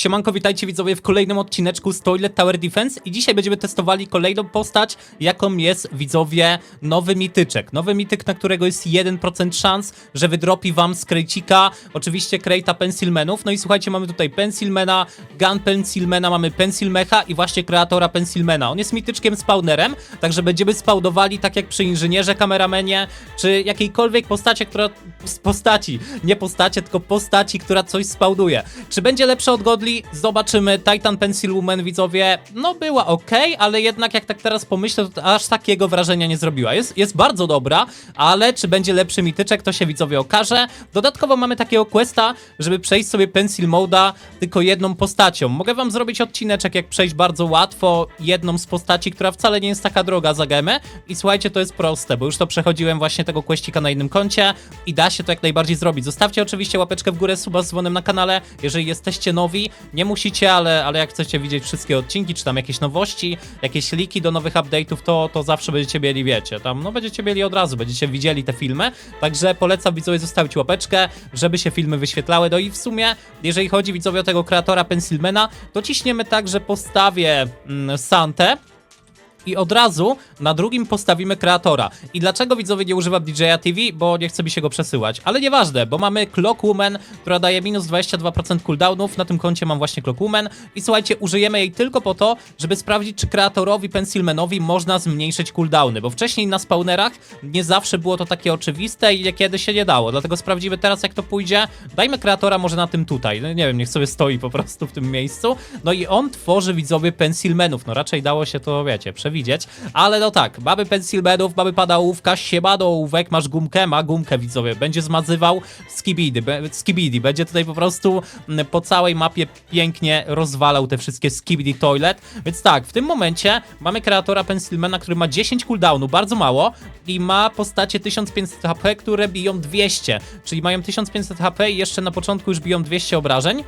Siemanko, witajcie widzowie w kolejnym odcineczku z Toilet Tower Defense i dzisiaj będziemy testowali kolejną postać, jaką jest widzowie nowy mityczek. Nowy mityk, na którego jest 1% szans, że wydropi wam z krejcika, oczywiście krejta Pencilmenów. No i słuchajcie, mamy tutaj Pencilmana, Gun Pencilmana, mamy Pencilmecha i właśnie kreatora Pencilmana. On jest mityczkiem spawnerem, także będziemy spawnowali tak jak przy inżynierze, kameramenie, czy jakiejkolwiek postaci, która... postaci, nie postacie, tylko postaci, która coś spawnuje. Czy będzie lepsze od Zobaczymy. Titan Pencil Woman, widzowie, no była ok, ale jednak jak tak teraz pomyślę, to aż takiego wrażenia nie zrobiła. Jest, jest bardzo dobra, ale czy będzie lepszy mityczek, to się widzowie okaże. Dodatkowo mamy takiego questa, żeby przejść sobie Pencil Moda tylko jedną postacią. Mogę wam zrobić odcineczek, jak przejść bardzo łatwo jedną z postaci, która wcale nie jest taka droga za gemę. I słuchajcie, to jest proste, bo już to przechodziłem właśnie tego questika na innym koncie i da się to jak najbardziej zrobić. Zostawcie oczywiście łapeczkę w górę, suba z dzwonem na kanale, jeżeli jesteście nowi. Nie musicie, ale, ale jak chcecie widzieć wszystkie odcinki, czy tam jakieś nowości, jakieś liki do nowych update'ów, to, to zawsze będziecie mieli, wiecie, tam, no będziecie mieli od razu, będziecie widzieli te filmy. Także polecam widzowie zostawić łapeczkę, żeby się filmy wyświetlały. No i w sumie, jeżeli chodzi widzowie o tego kreatora Pencilmana, to ciśniemy tak, że postawię mm, Santę, i od razu na drugim postawimy kreatora. I dlaczego widzowie nie używam DJ'a TV? Bo nie chce mi się go przesyłać. Ale nieważne, bo mamy Clock Woman, która daje minus 22% cooldownów. Na tym koncie mam właśnie Clock Woman. I słuchajcie, użyjemy jej tylko po to, żeby sprawdzić, czy kreatorowi Pencilmanowi można zmniejszyć cooldowny. Bo wcześniej na spawnerach nie zawsze było to takie oczywiste i niekiedy się nie dało. Dlatego sprawdzimy teraz, jak to pójdzie. Dajmy kreatora może na tym tutaj. No, nie wiem, niech sobie stoi po prostu w tym miejscu. No i on tworzy widzowie Pencilmenów. No raczej dało się to, wiecie, przewidzieć. Ale no tak, mamy Pencilmenów, mamy padałówka, siema do ołówek, masz gumkę, ma gumkę widzowie. Będzie zmazywał skibidi, be, skibidi. Będzie tutaj po prostu mm, po całej mapie pięknie rozwalał te wszystkie skibidi toilet. Więc tak, w tym momencie mamy kreatora Pencilmana, który ma 10 cooldownu, bardzo mało i ma postacie 1500 HP, które biją 200. Czyli mają 1500 HP i jeszcze na początku już biją 200 obrażeń.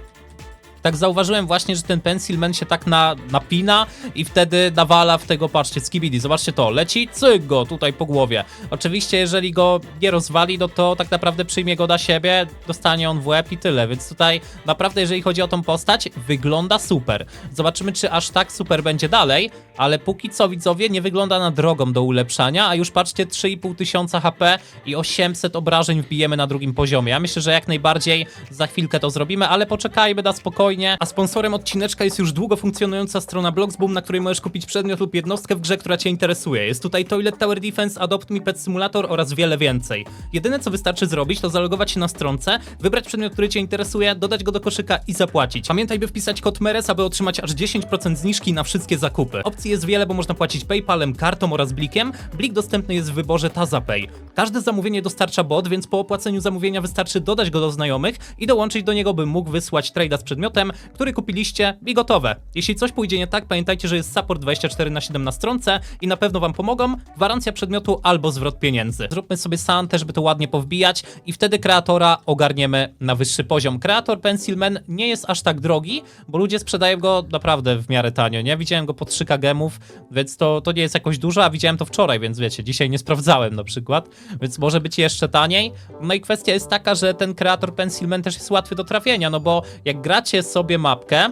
Tak zauważyłem właśnie, że ten Pencilman się tak na, napina i wtedy nawala w tego, patrzcie, skibidi, zobaczcie to, leci, cyk go tutaj po głowie. Oczywiście, jeżeli go nie rozwali, no to tak naprawdę przyjmie go na siebie, dostanie on w łeb i tyle, więc tutaj naprawdę, jeżeli chodzi o tą postać, wygląda super. Zobaczymy, czy aż tak super będzie dalej, ale póki co, widzowie, nie wygląda na drogą do ulepszania, a już patrzcie, 3,5 tysiąca HP i 800 obrażeń wbijemy na drugim poziomie. Ja myślę, że jak najbardziej za chwilkę to zrobimy, ale poczekajmy na spokojnie. A sponsorem odcineczka jest już długo funkcjonująca strona Bloxboom, na której możesz kupić przedmiot lub jednostkę w grze, która Cię interesuje. Jest tutaj Toilet Tower Defense, Adopt Me Pet Simulator oraz wiele więcej. Jedyne co wystarczy zrobić, to zalogować się na stronce, wybrać przedmiot, który Cię interesuje, dodać go do koszyka i zapłacić. Pamiętaj, by wpisać kod MERES, aby otrzymać aż 10% zniżki na wszystkie zakupy. Opcji jest wiele, bo można płacić PayPalem, kartą oraz blikiem. Blik dostępny jest w wyborze TazaPay. Każde zamówienie dostarcza bot, więc po opłaceniu zamówienia wystarczy dodać go do znajomych i dołączyć do niego, by mógł wysłać trade'a z przedmiotem, który kupiliście i gotowe. Jeśli coś pójdzie nie tak, pamiętajcie, że jest support 24 na 7 na stronce i na pewno wam pomogą. Gwarancja przedmiotu albo zwrot pieniędzy. Zróbmy sobie santę, żeby to ładnie powbijać i wtedy kreatora ogarniemy na wyższy poziom. Kreator Pencilman nie jest aż tak drogi, bo ludzie sprzedają go naprawdę w miarę tanio, nie? Widziałem go po 3k gemów, więc to, to nie jest jakoś dużo, a widziałem to wczoraj, więc wiecie, dzisiaj nie sprawdzałem na przykład, więc może być jeszcze taniej. No i kwestia jest taka, że ten kreator Pencilman też jest łatwy do trafienia, no bo jak gracie sobie mapkę,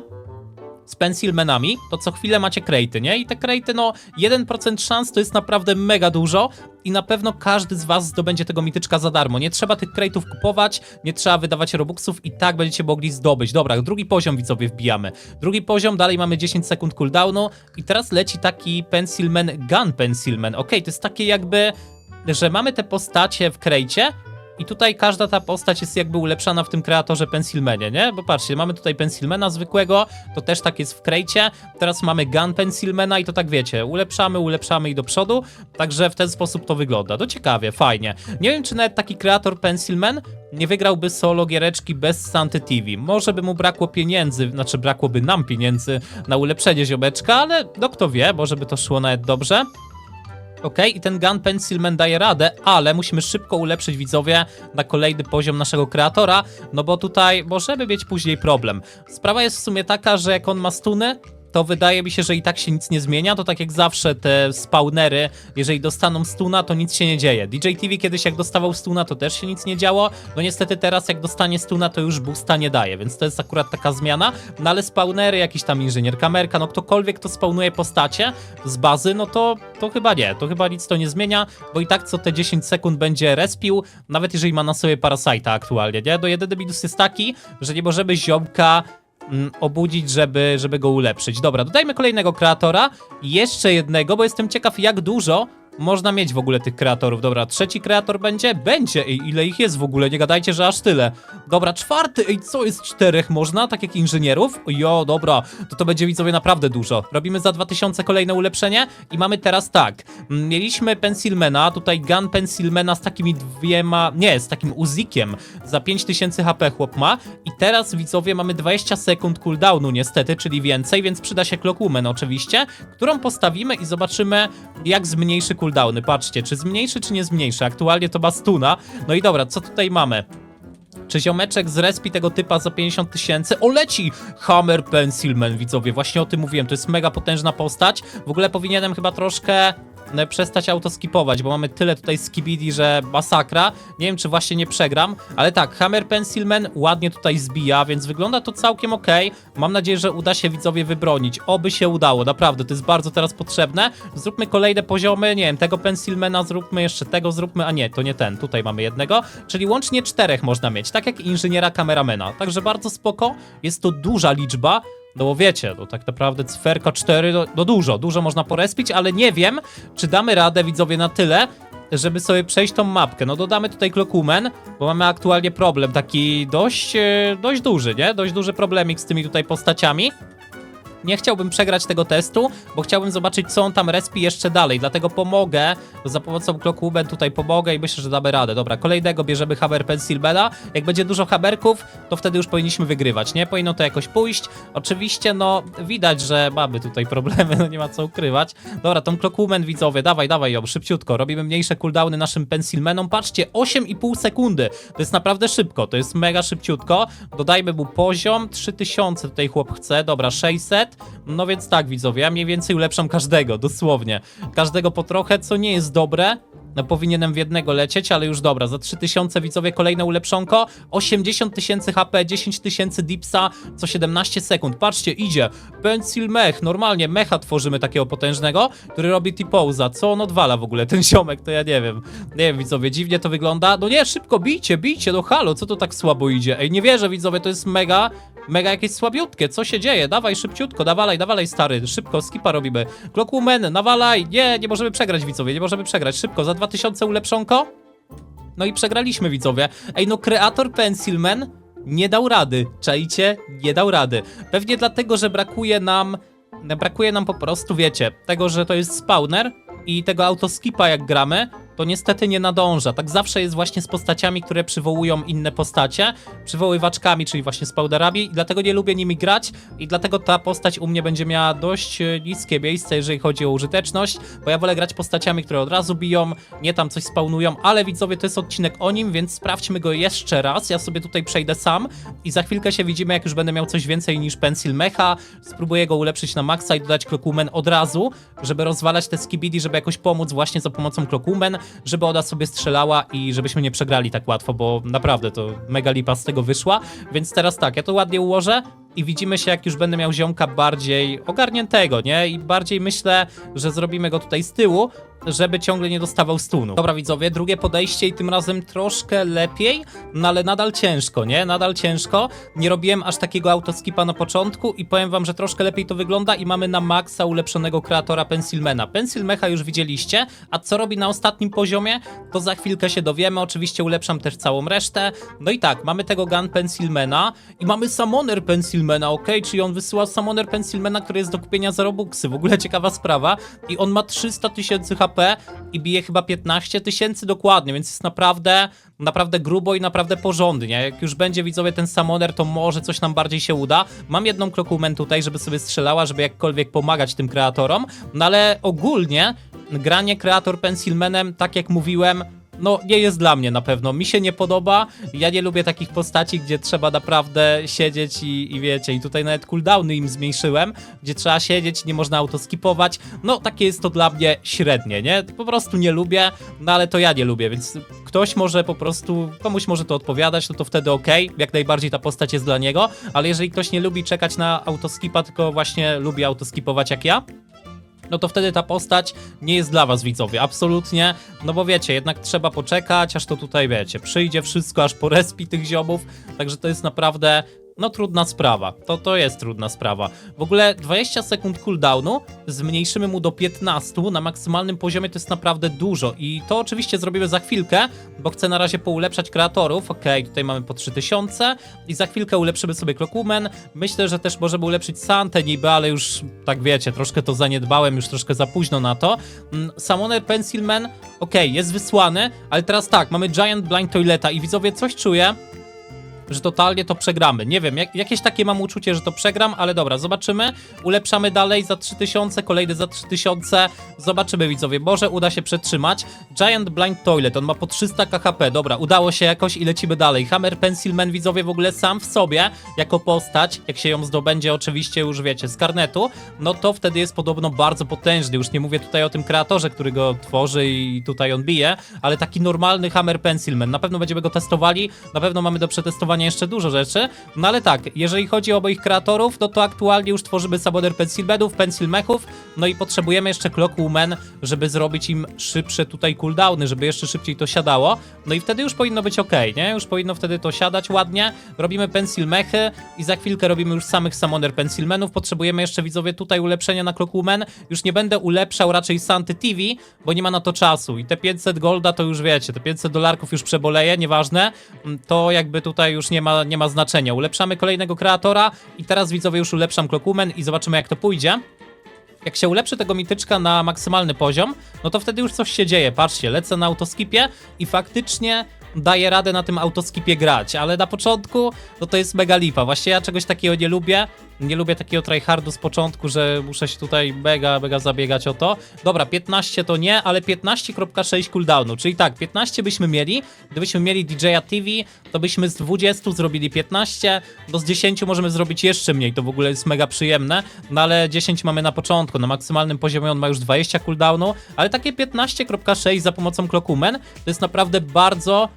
z pencilmenami, to co chwilę macie krejty, nie? I te krejty, no 1% szans to jest naprawdę mega dużo i na pewno każdy z was zdobędzie tego mityczka za darmo. Nie trzeba tych krejtów kupować, nie trzeba wydawać robuxów i tak będziecie mogli zdobyć. Dobra, drugi poziom widzowie wbijamy. Drugi poziom, dalej mamy 10 sekund cooldownu i teraz leci taki pencilman, gun pencilman. Okej, to jest takie jakby, że mamy te postacie w krejcie, i tutaj każda ta postać jest jakby ulepszana w tym kreatorze Pencilmanie, nie? Bo patrzcie, mamy tutaj Pencilmana zwykłego, to też tak jest w krejcie. Teraz mamy Gun Pencilmana i to tak wiecie, ulepszamy, ulepszamy i do przodu. Także w ten sposób to wygląda. To ciekawie, fajnie. Nie wiem, czy nawet taki kreator Pencilman nie wygrałby solo giereczki bez Santy TV. Może by mu brakło pieniędzy, znaczy brakłoby nam pieniędzy na ulepszenie ziomeczka, ale no kto wie, może by to szło nawet dobrze. Okej, i ten Gun Pencilman daje radę, ale musimy szybko ulepszyć widzowie na kolejny poziom naszego kreatora, no bo tutaj możemy mieć później problem. Sprawa jest w sumie taka, że jak on ma stuny, to wydaje mi się, że i tak się nic nie zmienia. To tak jak zawsze te spawnery, jeżeli dostaną stuna, to nic się nie dzieje. DJ TV kiedyś jak dostawał stuna, to też się nic nie działo. No niestety teraz jak dostanie stuna, to już boosta nie daje, więc to jest akurat taka zmiana. No ale spawnery, jakiś tam inżynier, kamerka, no ktokolwiek, kto spawnuje postacie z bazy, no to, to chyba nie. To chyba nic to nie zmienia, bo i tak co te 10 sekund będzie respił, nawet jeżeli ma na sobie Parasite'a aktualnie, nie? Do jedyny minus jest taki, że nie możemy ziomka mm, obudzić, żeby, żeby go ulepszyć. Dobra, dodajmy kolejnego kreatora i jeszcze jednego, bo jestem ciekaw jak dużo można mieć w ogóle tych kreatorów. Dobra, trzeci kreator będzie? Będzie. Ej, ile ich jest w ogóle? Nie gadajcie, że aż tyle. Dobra, czwarty. Ej, co jest czterech? Można? Tak jak inżynierów? Jo, dobra. To to będzie widzowie naprawdę dużo. Robimy za 2000 kolejne ulepszenie i mamy teraz tak. Mieliśmy Pensilmana, tutaj Gun Pensilmana z takimi dwiema, nie, z takim Uzikiem za 5000 HP chłop ma i teraz widzowie mamy 20 sekund cooldownu niestety, czyli więcej, więc przyda się Clockwoman oczywiście, którą postawimy i zobaczymy jak zmniejszy cooldowny. Patrzcie, czy zmniejszy, czy nie zmniejszy. Aktualnie to ma stuna. No i dobra, co tutaj mamy? Czy ziomeczek z respi tego typa za 50 tysięcy? O, leci! Hammer Pencilman, widzowie, właśnie o tym mówiłem, to jest mega potężna postać. W ogóle powinienem chyba troszkę przestać autoskipować, bo mamy tyle tutaj skibidi, że masakra. Nie wiem, czy właśnie nie przegram, ale tak, Hammer Pencilman ładnie tutaj zbija, więc wygląda to całkiem ok. Mam nadzieję, że uda się widzowie wybronić. Oby się udało, naprawdę, to jest bardzo teraz potrzebne. Zróbmy kolejne poziomy, nie wiem, tego Pencilmana zróbmy, jeszcze tego zróbmy, a nie, to nie ten, tutaj mamy jednego, czyli łącznie czterech można mieć, tak jak inżyniera kameramena. Także bardzo spoko, jest to duża liczba, no bo wiecie, to tak naprawdę cyferka 4, no, no dużo, dużo można porespić, ale nie wiem, czy damy radę widzowie na tyle, żeby sobie przejść tą mapkę. No dodamy tutaj Clockwoman, bo mamy aktualnie problem taki dość, e, dość duży, nie? Dość duży problemik z tymi tutaj postaciami. Nie chciałbym przegrać tego testu, bo chciałbym zobaczyć, co on tam respi jeszcze dalej. Dlatego pomogę, za pomocą Clockwoman tutaj pomogę i myślę, że damy radę. Dobra, kolejnego bierzemy Haber Pensilbela. Jak będzie dużo haberków, to wtedy już powinniśmy wygrywać, nie? Powinno to jakoś pójść. Oczywiście, no, widać, że mamy tutaj problemy, no nie ma co ukrywać. Dobra, tą Clockwoman widzowie, dawaj, dawaj ją, szybciutko. Robimy mniejsze cooldowny naszym Pensilmanom. Patrzcie, 8,5 sekundy. To jest naprawdę szybko, to jest mega szybciutko. Dodajmy mu poziom, 3000 tutaj chłop chce, dobra, 600. No więc tak, widzowie, ja mniej więcej ulepszam każdego, dosłownie. Każdego po trochę, co nie jest dobre. No, powinienem w jednego lecieć, ale już dobra. Za 3000 widzowie kolejne ulepszonko. 80 tysięcy HP, 10 tysięcy dipsa co 17 sekund. Patrzcie, idzie. Pencil mech. Normalnie mecha tworzymy takiego potężnego, który robi T-poza. Co on odwala w ogóle, ten ziomek, to ja nie wiem. Nie wiem, widzowie, dziwnie to wygląda. No nie, szybko, bijcie, bijcie, no halo, co to tak słabo idzie? Ej, nie wierzę, widzowie, to jest mega, mega jakieś słabiutkie. Co się dzieje? Dawaj szybciutko, dawalaj, dawalaj, stary. Szybko, skipa robimy. Clockwoman, nawalaj. Nie, nie możemy przegrać, widzowie, nie możemy przegrać. Szybko, za 2000 ulepszonko. No i przegraliśmy, widzowie. Ej, no kreator Pencilman nie dał rady. Czajcie? Nie dał rady. Pewnie dlatego, że brakuje nam... Brakuje nam po prostu, wiecie, tego, że to jest spawner i tego autoskipa jak gramy, to niestety nie nadąża. Tak zawsze jest właśnie z postaciami, które przywołują inne postacie, przywoływaczkami, czyli właśnie spawnerami i dlatego nie lubię nimi grać i dlatego ta postać u mnie będzie miała dość e, niskie miejsce, jeżeli chodzi o użyteczność, bo ja wolę grać postaciami, które od razu biją, nie tam coś spawnują, ale widzowie, to jest odcinek o nim, więc sprawdźmy go jeszcze raz. Ja sobie tutaj przejdę sam i za chwilkę się widzimy, jak już będę miał coś więcej niż Pencil Mecha. Spróbuję go ulepszyć na maksa i dodać Clockwoman od razu, żeby rozwalać te skibidi, żeby jakoś pomóc właśnie za pomocą Clockwoman, żeby Oda sobie strzelała i żebyśmy nie przegrali tak łatwo, bo naprawdę to mega lipa z tego wyszła. Więc teraz tak, ja to ładnie ułożę i widzimy się, jak już będę miał ziomka bardziej ogarniętego, nie? I bardziej myślę, że zrobimy go tutaj z tyłu, żeby ciągle nie dostawał stunu. Dobra, widzowie, drugie podejście i tym razem troszkę lepiej, no ale nadal ciężko, nie? Nadal ciężko. Nie robiłem aż takiego autoskipa na początku i powiem wam, że troszkę lepiej to wygląda i mamy na maksa ulepszonego kreatora Pencilmana. Pencilmecha już widzieliście, a co robi na ostatnim poziomie, to za chwilkę się dowiemy. Oczywiście ulepszam też całą resztę. No i tak, mamy tego Gun Pencilmana i mamy Summoner Pencilmana, ok? Czyli on wysyła Summoner Pencilmana, który jest do kupienia za Robuxy. W ogóle ciekawa sprawa. I on ma 300 tysięcy HP i bije chyba 15 tysięcy dokładnie, więc jest naprawdę, naprawdę grubo i naprawdę porządnie. Jak już będzie widzowie ten Summoner, to może coś nam bardziej się uda. Mam jedną Clockwoman tutaj, żeby sobie strzelała, żeby jakkolwiek pomagać tym kreatorom, no ale ogólnie granie kreator Pencilmanem, tak jak mówiłem, no nie jest dla mnie na pewno. Mi się nie podoba. Ja nie lubię takich postaci, gdzie trzeba naprawdę siedzieć i, i wiecie, i tutaj nawet cooldowny im zmniejszyłem, gdzie trzeba siedzieć, nie można autoskipować. No takie jest to dla mnie średnie, nie? Po prostu nie lubię, no ale to ja nie lubię, więc ktoś może po prostu, komuś może to odpowiadać, no to wtedy okej, jak najbardziej ta postać jest dla niego, ale jeżeli ktoś nie lubi czekać na autoskipa, tylko właśnie lubi autoskipować jak ja, no to wtedy ta postać nie jest dla was widzowie, absolutnie, no bo wiecie, jednak trzeba poczekać, aż to tutaj wiecie, przyjdzie wszystko, aż po respi tych ziomów, także to jest naprawdę, no trudna sprawa, to, to jest trudna sprawa. W ogóle 20 sekund cooldownu, zmniejszymy mu do 15, na maksymalnym poziomie to jest naprawdę dużo. I to oczywiście zrobimy za chwilkę, bo chcę na razie poulepszać kreatorów, okej, tutaj mamy po 3000 i za chwilkę ulepszymy sobie Clockwoman, myślę, że też możemy ulepszyć Santę niby, ale już tak wiecie, troszkę to zaniedbałem, już troszkę za późno na to. Mm, Summoner Pencilman, okej, jest wysłany, ale teraz tak, mamy Giant Blind Toileta. I widzowie, coś czuję, że totalnie to przegramy. Nie wiem, jak, jakieś takie mam uczucie, że to przegram, ale dobra, zobaczymy. Ulepszamy dalej za 3000, kolejny za 3000. Zobaczymy, widzowie, może uda się przetrzymać. Giant Blind Toilet, on ma po 300 KHP. Dobra, udało się jakoś i lecimy dalej. Hammer Pencil Man, widzowie, w ogóle sam w sobie, jako postać, jak się ją zdobędzie oczywiście już, wiecie, z karnetu, no to wtedy jest podobno bardzo potężny. Już nie mówię tutaj o tym kreatorze, który go tworzy i tutaj on bije, ale taki normalny Hammer Pencil Man. Na pewno będziemy go testowali, na pewno mamy do przetestowania jeszcze dużo rzeczy, no ale tak, jeżeli chodzi o moich kreatorów, no to aktualnie już tworzymy Saboder Pencil Bedów, Pencil Mechów, no i potrzebujemy jeszcze Clock Woman, żeby zrobić im szybsze tutaj cooldowny, żeby jeszcze szybciej to siadało, no i wtedy już powinno być ok, nie? Już powinno wtedy to siadać ładnie, robimy Pencil Mechy i za chwilkę robimy już samych Summoner Pencil Menów, potrzebujemy jeszcze widzowie tutaj ulepszenia na Clock Woman, już nie będę ulepszał raczej Santy TV, bo nie ma na to czasu. I te 500 golda to już wiecie, te 500 dolarków już przeboleje, nieważne, to jakby tutaj już nie ma, nie ma znaczenia. Ulepszamy kolejnego kreatora i teraz widzowie już ulepszam Clockwoman i zobaczymy jak to pójdzie. Jak się ulepszy tego mityczka na maksymalny poziom, no to wtedy już coś się dzieje. Patrzcie, lecę na autoskipie i faktycznie daję radę na tym autoskipie grać, ale na początku no to jest mega lipa. Właśnie ja czegoś takiego nie lubię. Nie lubię takiego tryhardu z początku, że muszę się tutaj mega, mega zabiegać o to. Dobra, 15 to nie, ale 15.6 cooldownu, czyli tak, 15 byśmy mieli. Gdybyśmy mieli DJ-a TV, to byśmy z 20 zrobili 15, bo z 10 możemy zrobić jeszcze mniej, to w ogóle jest mega przyjemne, no ale 10 mamy na początku, na maksymalnym poziomie on ma już 20 cooldownu, ale takie 15.6 za pomocą Clockwoman to jest naprawdę bardzo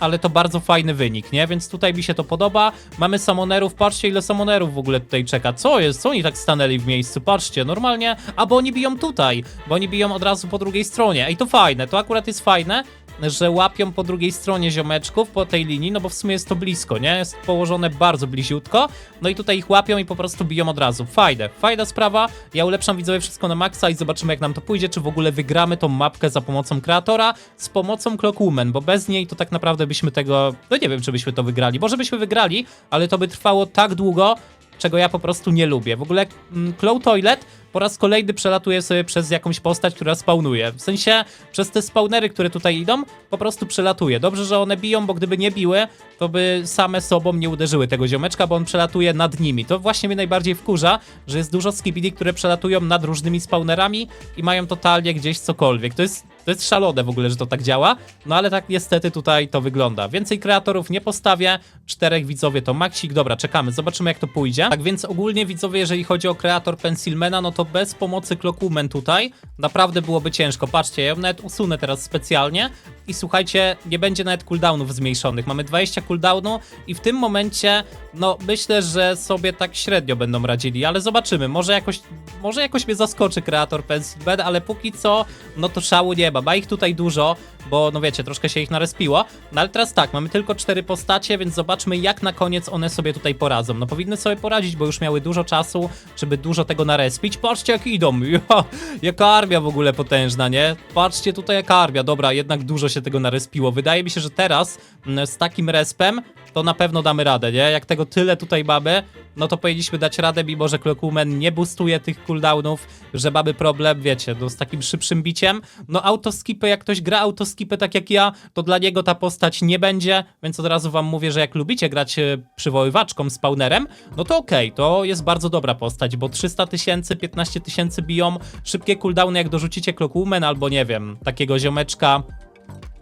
ale to bardzo fajny wynik, nie? Więc tutaj mi się to podoba. Mamy samonerów, patrzcie ile samonerów w ogóle tutaj czeka. Co jest? Co oni tak stanęli w miejscu? Patrzcie, normalnie, a bo oni biją tutaj, bo oni biją od razu po drugiej stronie. Ej, to fajne, to akurat jest fajne, że łapią po drugiej stronie ziomeczków, po tej linii, no bo w sumie jest to blisko, nie? Jest położone bardzo bliziutko, no i tutaj ich łapią i po prostu biją od razu. Fajne, fajna sprawa. Ja ulepszam widzowie wszystko na maksa i zobaczymy jak nam to pójdzie, czy w ogóle wygramy tą mapkę za pomocą kreatora, z pomocą Clockwoman, bo bez niej to tak naprawdę byśmy tego, no nie wiem, czy byśmy to wygrali. Może byśmy wygrali, ale to by trwało tak długo, czego ja po prostu nie lubię. W ogóle mm, Clow Toilet po raz kolejny przelatuje sobie przez jakąś postać, która spawnuje. W sensie przez te spawnery, które tutaj idą, po prostu przelatuje. Dobrze, że one biją, bo gdyby nie biły, to by same sobą nie uderzyły tego ziomeczka, bo on przelatuje nad nimi. To właśnie mnie najbardziej wkurza, że jest dużo skibidi, które przelatują nad różnymi spawnerami i mają totalnie gdzieś cokolwiek. To jest to jest szalone w ogóle, że to tak działa, no ale tak niestety tutaj to wygląda. Więcej kreatorów nie postawię, czterech widzowie to maksik, dobra, czekamy, zobaczymy jak to pójdzie. Tak więc ogólnie widzowie, jeżeli chodzi o kreator Pencilmana, no to bez pomocy Clockwoman tutaj naprawdę byłoby ciężko. Patrzcie, ja ją nawet usunę teraz specjalnie i słuchajcie, nie będzie nawet cooldownów zmniejszonych. Mamy 20 cooldownu i w tym momencie, no myślę, że sobie tak średnio będą radzili, ale zobaczymy, może jakoś, może jakoś mnie zaskoczy kreator Pencilman, ale póki co, no to szału nie ma. Ma ich tutaj dużo, bo no wiecie, troszkę się ich narespiło. No ale teraz tak, mamy tylko cztery postacie, więc zobaczmy jak na koniec one sobie tutaj poradzą. No powinny sobie poradzić, bo już miały dużo czasu, żeby dużo tego narespić. Patrzcie jak idą, ja, jaka armia w ogóle potężna, nie? Patrzcie tutaj jaka armia, dobra, jednak dużo się tego narespiło. Wydaje mi się, że teraz mm, z takim respem to na pewno damy radę, nie? Jak tego tyle tutaj mamy, no to powinniśmy dać radę, mimo że Clockwoman nie boostuje tych cooldownów, że mamy problem, wiecie, no z takim szybszym biciem. No autoskipy, jak ktoś gra autoskipy tak jak ja, to dla niego ta postać nie będzie, więc od razu wam mówię, że jak lubicie grać e, przywoływaczką, spawnerem, no to okej, to jest bardzo dobra postać, bo 300 tysięcy, 15 tysięcy biją, szybkie cooldowny jak dorzucicie Clockwoman albo nie wiem, takiego ziomeczka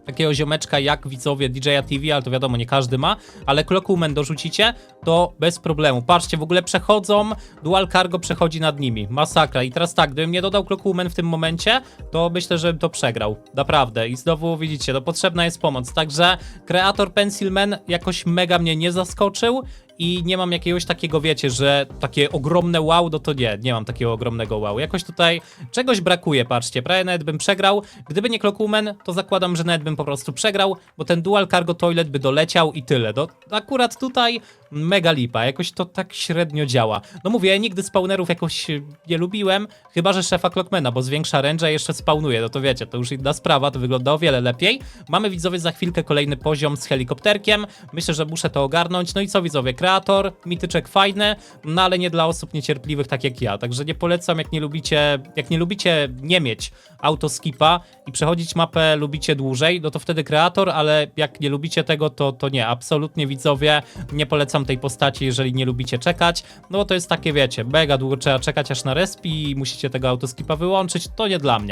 takiego ziomeczka jak widzowie DJ'a TV, ale to wiadomo, nie każdy ma, ale Clockwoman dorzucicie, to bez problemu. Patrzcie, w ogóle przechodzą, Dual Cargo przechodzi nad nimi, masakra. I teraz tak, gdybym nie dodał Clockwoman w tym momencie, to myślę, że bym to przegrał, naprawdę. I znowu widzicie, to potrzebna jest pomoc, także kreator Pencilman jakoś mega mnie nie zaskoczył, i nie mam jakiegoś takiego, wiecie, że takie ogromne wow, no to nie, nie mam takiego ogromnego wow. Jakoś tutaj czegoś brakuje, patrzcie, prawie nawet bym przegrał. Gdyby nie Clockwoman, to zakładam, że nawet bym po prostu przegrał, bo ten Dual Cargo Toilet by doleciał i tyle. No, akurat tutaj mega lipa, jakoś to tak średnio działa. No mówię, nigdy spawnerów jakoś nie lubiłem, chyba że szefa Clockmana, bo zwiększa range'a jeszcze spawnuje, no to wiecie, to już inna sprawa, to wygląda o wiele lepiej. Mamy widzowie za chwilkę kolejny poziom z helikopterkiem, myślę, że muszę to ogarnąć. No i co widzowie, kreator, mityczek fajny, no ale nie dla osób niecierpliwych tak jak ja, także nie polecam, jak nie lubicie, jak nie lubicie nie mieć autoskipa i przechodzić mapę lubicie dłużej, no to wtedy kreator, ale jak nie lubicie tego, to, to nie, absolutnie widzowie, nie polecam tej postaci, jeżeli nie lubicie czekać, no bo to jest takie, wiecie, mega długo trzeba czekać aż na respi i musicie tego autoskipa wyłączyć, to nie dla mnie.